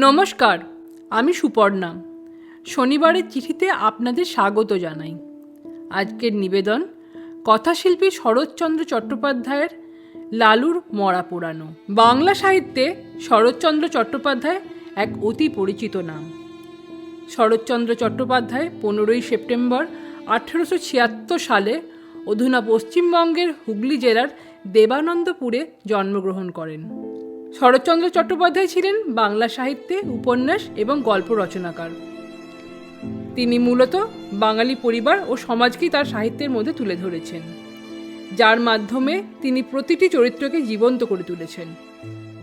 নমস্কার, আমি সুপর্ণা। শনিবারের চিঠিতে আপনাদের স্বাগত জানাই। আজকের নিবেদন, কথাশিল্পী শরৎচন্দ্র চট্টোপাধ্যায়ের লালুর মরা পোড়ানো। বাংলা সাহিত্যে শরৎচন্দ্র চট্টোপাধ্যায় এক অতি পরিচিত নাম। শরৎচন্দ্র চট্টোপাধ্যায় পনেরোই সেপ্টেম্বর আঠেরোশো ছিয়াত্তর সালে অধুনা পশ্চিমবঙ্গের হুগলি জেলার দেবানন্দপুরে জন্মগ্রহণ করেন। শরৎচন্দ্র চট্টোপাধ্যায় ছিলেন বাংলা সাহিত্যে উপন্যাস এবং গল্প রচনাকার। তিনি মূলত বাঙালি পরিবার ও সমাজকেই তার সাহিত্যের মধ্যে তুলে ধরেছেন। যার মাধ্যমে তিনি প্রতিটি চরিত্রকে জীবন্ত করে তুলেছেন।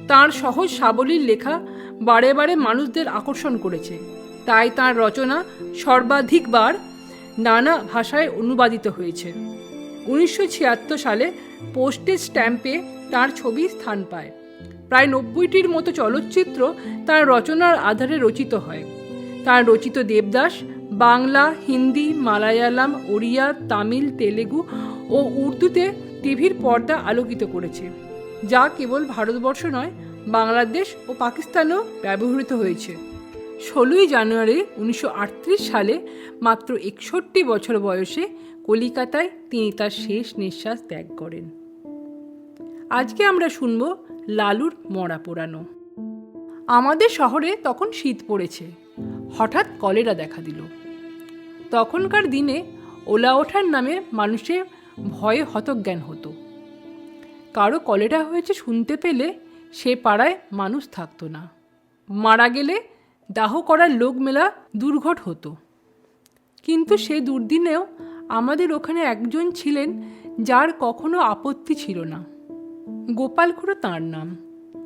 তার সহজ সাবলীল লেখা বারে বারে মানুষদের আকর্ষণ করেছে। তাই তার রচনা সর্বাধিকবার নানা ভাষায় অনুবাদিত হয়েছে। উনিশশো ছিয়াত্তর সালে পোস্টেজ স্ট্যাম্পে তার ছবি স্থান পায়। প্রায় নব্বইটির মতো চলচ্চিত্র তার রচনার আধারে রচিত হয়। তার রচিত দেবদাস, বাংলা, হিন্দি, মালায়ালাম, ওড়িয়া, তামিল, তেলেগু ও উর্দুতে টিভির পর্দা আলোকিত করেছে, যা কেবল ভারতবর্ষ নয়, বাংলাদেশ ও পাকিস্তানেও ব্যবহৃত হয়েছে। ষোলোই জানুয়ারি উনিশশো আটত্রিশ সালে মাত্র একষট্টি বছর বয়সে কলিকাতায় তিনি তার শেষ নিঃশ্বাস ত্যাগ করেন। আজকে আমরা শুনব লালুর মরা পোড়ানো। আমাদের শহরে তখন শীত পড়েছে। হঠাৎ কলেরা দেখা দিল। তখনকার দিনে ওলা ওঠার নামে মানুষের ভয়ে হতজ্ঞান হতো। কারও কলেরা হয়েছে শুনতে পেলে সে পাড়ায় মানুষ থাকতো না। মারা গেলে দাহ করার লোক মেলা দুর্ঘট হতো। কিন্তু সে দুর্দিনেও আমাদের ওখানে একজন ছিলেন যার কখনো আপত্তি ছিল না। গোপাল খুড়ো তাঁর নাম।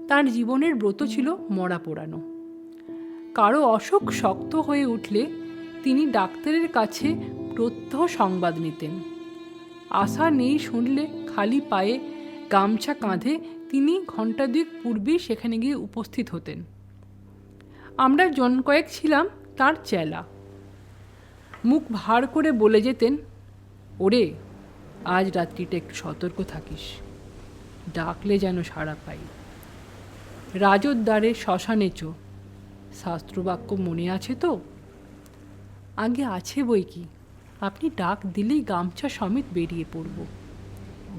তার জীবনের ব্রত ছিল মরা পোড়ানো। কারও অসুখ শক্ত হয়ে উঠলে তিনি ডাক্তারের কাছে প্রত্যহ সংবাদ নিতেন। আশা নেই শুনলে খালি পায়ে গামছা কাঁধে তিনি ঘণ্টা দুয়েক পূর্বেই সেখানে গিয়ে উপস্থিত হতেন। আমরা জন কয়েক ছিলাম তার চেলা। মুখ ভার করে বলে যেতেন, ওরে, আজ রাত্রিটা একটু সতর্ক থাকিস। ডাকলে যেন সাড়া পাই। রাজোদ্বারে শ্মশানে চো। শাস্ত্রবাক্য মনে আছে তো? আগে আছে বই কি? আপনি ডাক দিলেই গামছা সমেত বেরিয়ে পড়ব।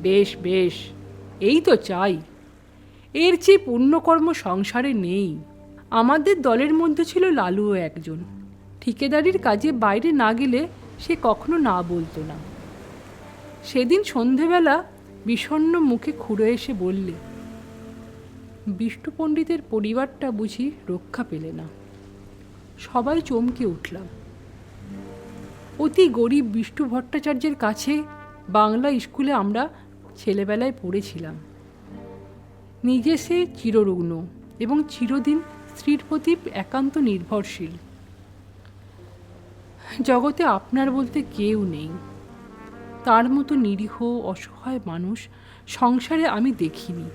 বেশ বেশ, এই তো চাই। এর চেয়ে পুণ্যকর্ম সংসারে নেই। আমাদের দলের মধ্যে ছিল লালুও একজন। ঠিকেদারির কাজে বাইরে না গেলে সে কখনো না বলতো না। সেদিন সন্ধেবেলা বিষণ্ণ মুখে খুঁড়ে এসে বললে বিষ্ণু পণ্ডিতের পরিবারটা বুঝি রক্ষা পেলে না। সবাই চমকে উঠলাম। অতি গরিব বিষ্ণু ভট্টাচার্যের কাছে বাংলা স্কুলে আমরা ছেলেবেলায় পড়েছিলাম। নিজে সে চিররুগ্ন এবং চিরদিন স্ত্রীর প্রতি একান্ত নির্ভরশীল। জগতে আপনার বলতে কেউ নেই। তার মতো নিরীহ অসহায় মানুষ সংসারে আমি দেখিনি।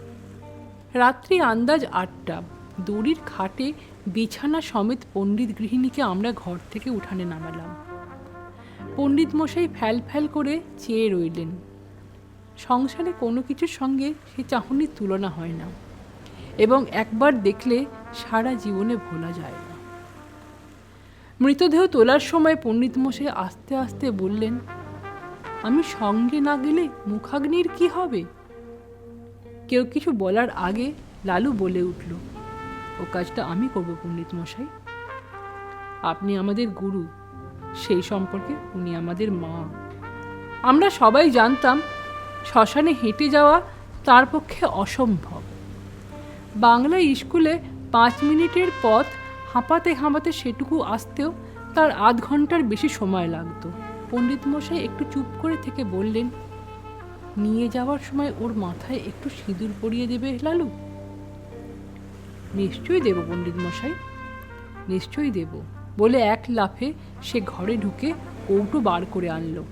রাত্রি আন্দাজ আটটা, দড়ির খাটে বিছানা সমেত পণ্ডিত গৃহিণীকে আমরা ঘর থেকে উঠানে নামালাম। পণ্ডিত মশাই ফ্যাল ফ্যাল করে চেয়ে রইলেন। সংসারে কোনো কিছুর সঙ্গে সে চাহনির তুলনা হয় না এবং একবার দেখলে সারা জীবনে ভোলা যায় না। মৃতদেহ তোলার সময় পণ্ডিত মশাই আস্তে আস্তে বললেন আমি সঙ্গে না গেলে মুখাগ্নির কি হবে? কেউ কিছু বলার আগে লালু বলে উঠল, ও কাজটা আমি করব পণ্ডিত মশাই। আপনি আমাদের গুরু, সেই সম্পর্কে উনি আমাদের মা। আমরা সবাই জানতাম, শ্মশানে হেঁটে যাওয়া তার পক্ষে অসম্ভব। বাংলা স্কুলে পাঁচ মিনিটের পথ হাঁপাতে হাঁপাতে সেটুকু আসতেও তার আধ ঘণ্টার বেশি সময় লাগতো। পণ্ডিত মশাই একটু চুপ করে থেকে বললেন, নিয়ে যাওয়ার সময় ওর মাথায় একটু সিঁদুর পরিয়ে দেবে লালু? নিশ্চয়ই দেব পণ্ডিত মশাই নিশ্চয়ই দেব। বলে এক লাফে সে ঘরে ঢুকে কৌটো বার করে আনলো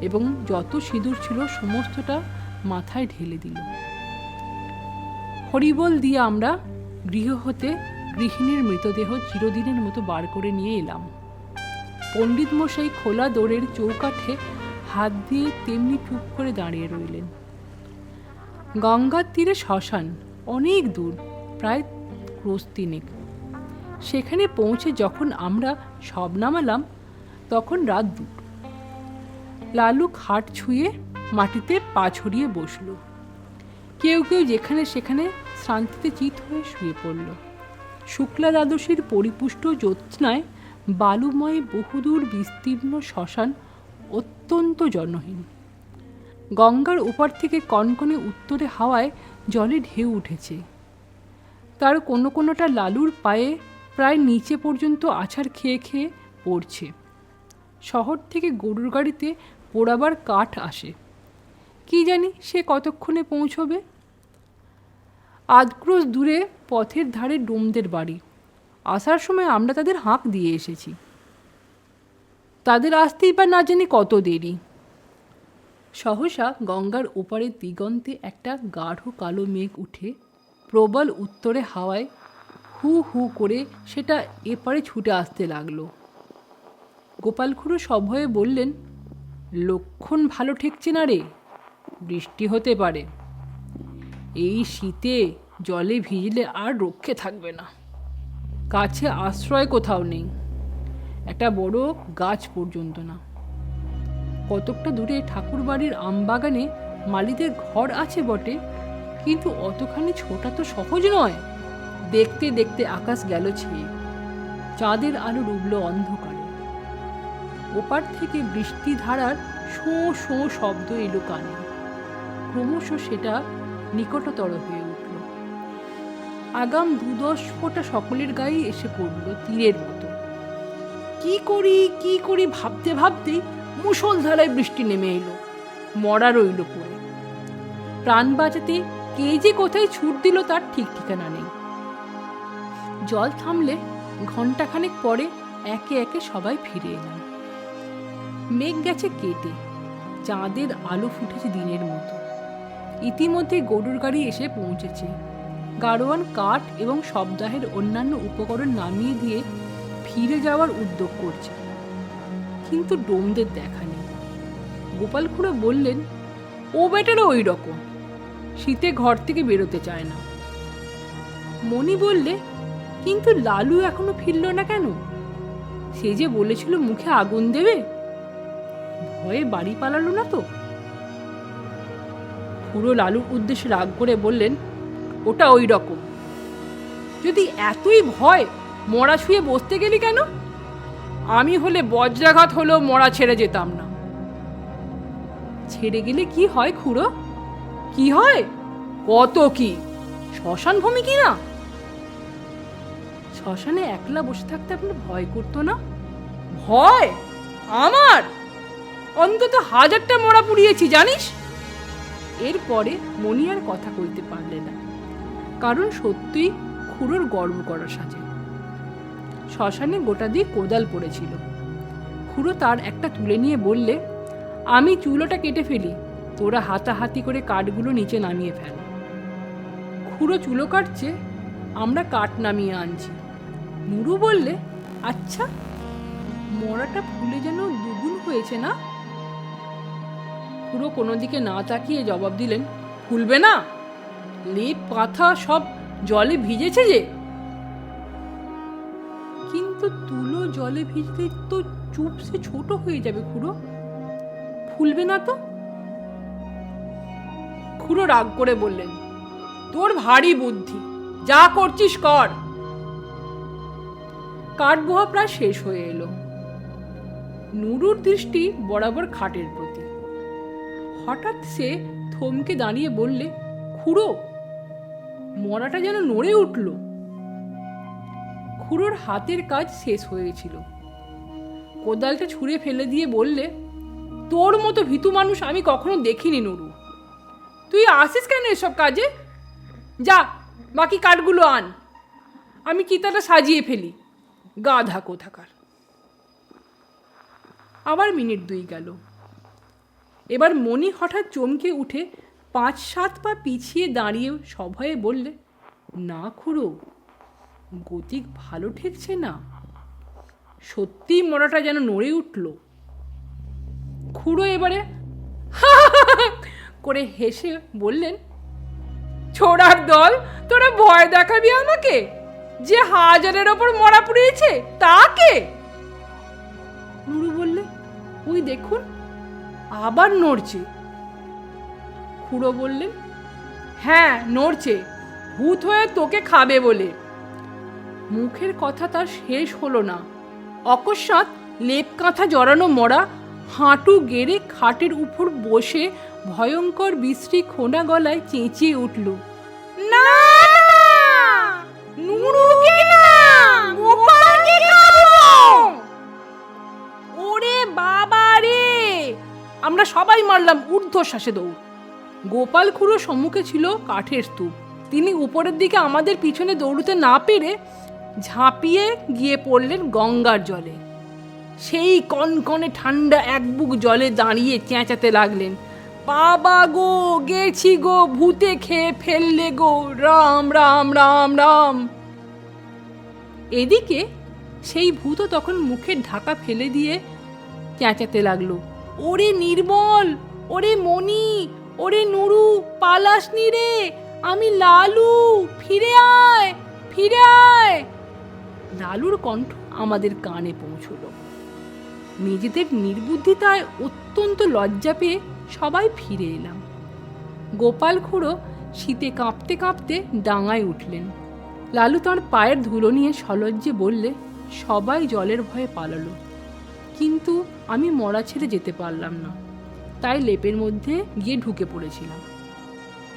এবং যত সিঁদুর ছিল সমস্তটা মাথায় ঢেলে দিল। হরিবল দিয়ে আমরা গৃহ হতে গৃহিণীর মৃতদেহ চিরদিনের মতো বার করে নিয়ে এলাম। পণ্ডিত মশাই খোলা দোরের চৌকাঠে হাত দিয়ে তেমনি চুপ করে দাঁড়িয়ে রইলেন। গঙ্গার তীরে শ্মশান, অনেক দূর, প্রায় ক্রোশ তিনেক সেখানে পৌঁছে যখন আমরা সব নামালাম, তখন রাত দুটো। লালু খাট ছুঁয়ে মাটিতে পা ছড়িয়ে বসল। কেউ কেউ যেখানে সেখানে শ্রান্তিতে চিত হয়ে শুয়ে পড়ল। শুক্লা দ্বাদশীর পরিপুষ্ট জ্যোৎস্নায় বালুময় বহুদূর বিস্তীর্ণ শ্মশান অত্যন্ত জনহীন গঙ্গার ওপার থেকে কনকনে উত্তরে হাওয়ায় জলে ঢেউ উঠেছে। তার কোনো কোনোটা লালুর পায়ে প্রায় নিচে পর্যন্ত আছাড় খেয়ে খেয়ে পড়ছে। শহর থেকে গরুর গাড়িতে পোড়াবার কাঠ আসে। কি জানি সে কতক্ষণে পৌঁছবে? আধক্রোশ দূরে পথের ধারে ডোমদের বাড়ি। আসার সময় আমরা তাদের হাঁক দিয়ে এসেছি। তাদের আসতেই বা না জানি কত দেরি। সহসা গঙ্গার ওপারের দিগন্তে একটা গাঢ় কালো মেঘ উঠে প্রবল উত্তরে হাওয়ায় হু হু করে সেটা এপারে ছুটে আসতে লাগল। গোপাল খুড়ো সভয়ে বললেন, লক্ষণ ভালো ঠেকছে না রে, বৃষ্টি হতে পারে। এই শীতে জলে ভিজলে আর রক্ষে থাকবে না। কাছে আশ্রয় কোথাও নেই। একটা বড় গাছ পর্যন্ত না। কতকটা দূরে ঠাকুরবাড়ির আমবাগানে মালিদের ঘর আছে বটে, কিন্তু অতখানি ছোটা তো সহজ নয়। দেখতে দেখতে আকাশ গেল ছেয়ে। চাঁদের আলো ডুবল অন্ধকারে। ওপার থেকে বৃষ্টি ধারার শোঁ শোঁ শব্দ এলো কানে। ক্রমশ সেটা নিকটতর হয়ে আগাম দুদশ ফোঁটা সকলের গায়ে এসে পড়ল তীরের মতো। কি করি কি করি ভাবতে ভাবতেই মুষলধারায় বৃষ্টি নেমে এলো, মরা রইল পড়ে। প্রাণ বাঁচাতে কে যে কোথায় ছুট দিল তার ঠিক ঠিকানা নেই। জল থামলে ঘন্টাখানেক পরে একে একে সবাই ফিরে এলাম। মেঘ গেছে কেটে, চাঁদের আলো ফুটেছে দিনের মতো। ইতিমধ্যে গরুর গাড়ি এসে পৌঁছেছে। গাড়োয়ান কাঠ এবং সপ্তাহের অন্যান্য উপকরণ নামিয়ে দিয়ে ফিরে যাওয়ার উদ্যোগ করছে। কিন্তু ডোমদের দেখা নেই। গোপাল খুড়ো বললেন, ও বেটারও ওই রকম শীতে ঘর থেকে বেরোতে চায় না। মণি বললে, কিন্তু লালু এখনও ফিরল না কেন? সে যে বলেছিল মুখে আগুন দেবে, ভয়ে বাড়ি পালালো না তো? পুরো লালুর উদ্দেশ্যে রাগ করে বললেন ওটা ওই রকম। যদি এতই ভয়, মরা ছুঁয়ে বসতে গেলি কেন? আমি হলে বজ্রাঘাত হলেও মরা ছেড়ে যেতাম না। ছেড়ে গেলে কি হয় খুড়ো? কি হয়? কত কি? শ্মশান ভূমি কি না? শ্মশানে একলা বসে থাকতে আপনার ভয় করতো না? ভয়? আমার? অন্তত হাজারটা মরা পুড়িয়েছি, জানিস? এরপরে মনি আর কথা কইতে পারলে না। কারণ সত্যিই খুড়োর গর্ব করার সাজে। শ্মশানে গোটা দিয়ে কোদাল পড়েছিল। খুড়ো তার একটা তুলে নিয়ে বললে, আমি চুলোটা কেটে ফেলি, তোরা হাতাহাতি করে কাঠগুলো নিচে নামিয়ে ফেল। খুড়ো চুলো কাটছে, আমরা কাঠ নামিয়ে আনছি। নুরু বললে আচ্ছা মরাটা ফুলে যেন দুগুণ হয়েছে না? পুরো কোনো দিকে না তাকিয়ে জবাব দিলেন, ফুলবে না? লেপ, পাথা সব জলে ভিজেছে যে। কিন্তু তুলো জলে ভিজলে তো চুপসে ছোট হয়ে যাবে খুড়ো। ফুলবে না তো? খুড়ো রাগ করে বললেন, তোর ভারী বুদ্ধি, যা করছিস কর। কাঠ বোহা প্রায় শেষ হয়ে এলো। নুরুর দৃষ্টি বরাবর খাটের প্রতি। হঠাৎ সে থমকে দাঁড়িয়ে বললে, খুড়ো মরাটা যেন নড়ে উঠল। খুড়োর হাতের কাজ শেষ হয়েছিল কোদালটা ছুঁড়ে ফেলে দিয়ে বললে, তোর মতো ভীতু মানুষ আমি কখনো দেখিনি নুরু। তুই আসিস কেন এসব কাজে? যা, বাকি কাঠগুলো আন। আমি চিতাটা সাজিয়ে ফেলি। গাধা কোথাকার? আবার মিনিট দুই গেল। এবার মণি হঠাৎ চমকে উঠে পাঁচ সাত পা পিছিয়ে দাঁড়িয়ে সভয়ে বললে, না খুড়ো, গতিক ভালো ঠেকছে না। সত্যি মরাটা যেন নড়ে উঠল। খুড়ো এবারে করে হেসে বললেন, ছোড়ার দল, তোরা ভয় দেখাবি আমাকে? যে হাজারের ওপর মরা পুড়িয়েছে তাকে নুরু বললে, ওই দেখুন, আবার নড়ছে। খুড়ো বললেন হ্যাঁ নড়ছে, ভূত হয়ে তোকে খাবে বলে। মুখের কথা তার শেষ হলো না। অকস্মাৎ লেপ কাঁথা জড়ানো মরা হাঁটু গেড়ে খাটের উপর বসে ভয়ঙ্কর বিশ্রী খোনা গলায় চেঁচিয়ে উঠল, না ওরে বাবা রে, আমরা সবাই মারলাম, ঊর্ধ্বশ্বাসে দৌড়। গোপাল খুড়ো সম্মুখে ছিল কাঠের স্তূপ। তিনি উপরের দিকে আমাদের পিছনে দৌড়তে না পেরে ঝাঁপিয়ে গিয়ে পড়লেন গঙ্গার জলে। সেই কনকনে ঠান্ডা এক বুক জলে দাঁড়িয়ে চেঁচাতে লাগলেন। বাবা গো, গেছি গো, ভূতে খেয়ে ফেললে গো। রাম রাম রাম রাম। এদিকে সেই ভূতও তখন মুখের ঢাকা ফেলে দিয়ে চেঁচাতে লাগল। ওরে নির্মল ওরে মণি ওরে নুরু পালাসনি রে। আমি লালু, ফিরে আয় ফিরে আয়। লালুর কণ্ঠ আমাদের কানে পৌঁছল। নিজেদের নির্বুদ্ধিতায় অত্যন্ত লজ্জা পেয়ে সবাই ফিরে এলাম। গোপাল খুড়ো শীতে কাঁপতে কাঁপতে ডাঙায় উঠলেন। লালু তার পায়ের ধুলো নিয়ে সলজ্জে বললে, সবাই জলের ভয়ে পালালো। কিন্তু আমি মরা ছেড়ে যেতে পারলাম না। তাই লেপের মধ্যে গিয়ে ঢুকে পড়েছিলাম।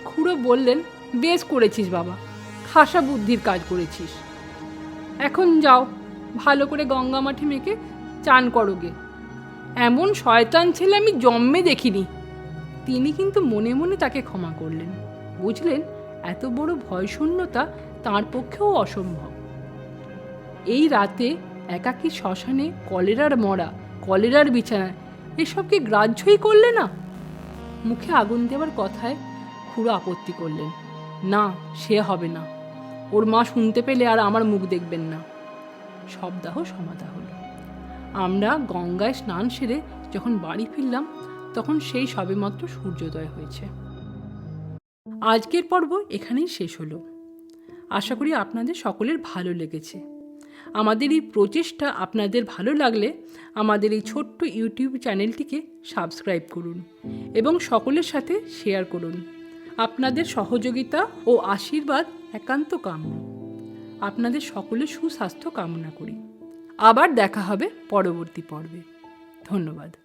খুড়ো বললেন, বেশ করেছিস বাবা, খাসা বুদ্ধির কাজ করেছিস। এখন যাও, ভালো করে গঙ্গা মাঠে মেখে চান করোগে এমন শয়তান ছেলে আমি জন্মে দেখিনি। তিনি কিন্তু মনে মনে তাকে ক্ষমা করলেন। বুঝলেন, এত বড় ভয়শূন্যতা তার পক্ষেও অসম্ভব। এই রাতে একাকী শ্মশানে কলেরার মরা, কলেরার বিছানা এসবকে গ্রাহ্যই করলে না? মুখে আগুন দেওয়ার কথায় খুড়ো আপত্তি করলেন। না, সে হবে না। ওর মা শুনতে পেলে আর আমার মুখ দেখবেন না। সবদাহ সমাধা হলো। আমরা গঙ্গায় স্নান সেরে যখন বাড়ি ফিরলাম, তখন সেই সবেমাত্র সূর্যোদয় হয়েছে। আজকের পর্ব এখানেই শেষ হলো। আশা করি আপনাদের সকলের ভালো লেগেছে। আমাদের এই প্রচেষ্টা আপনাদের ভালো লাগলে আমাদের এই ছোট্ট ইউটিউব চ্যানেলটিকে সাবস্ক্রাইব করুন এবং সকলের সাথে শেয়ার করুন। আপনাদের সহযোগিতা ও আশীর্বাদ একান্ত কাম্য। আপনাদের সকলের সুস্বাস্থ্য কামনা করি। আবার দেখা হবে পরবর্তী পর্বে। ধন্যবাদ।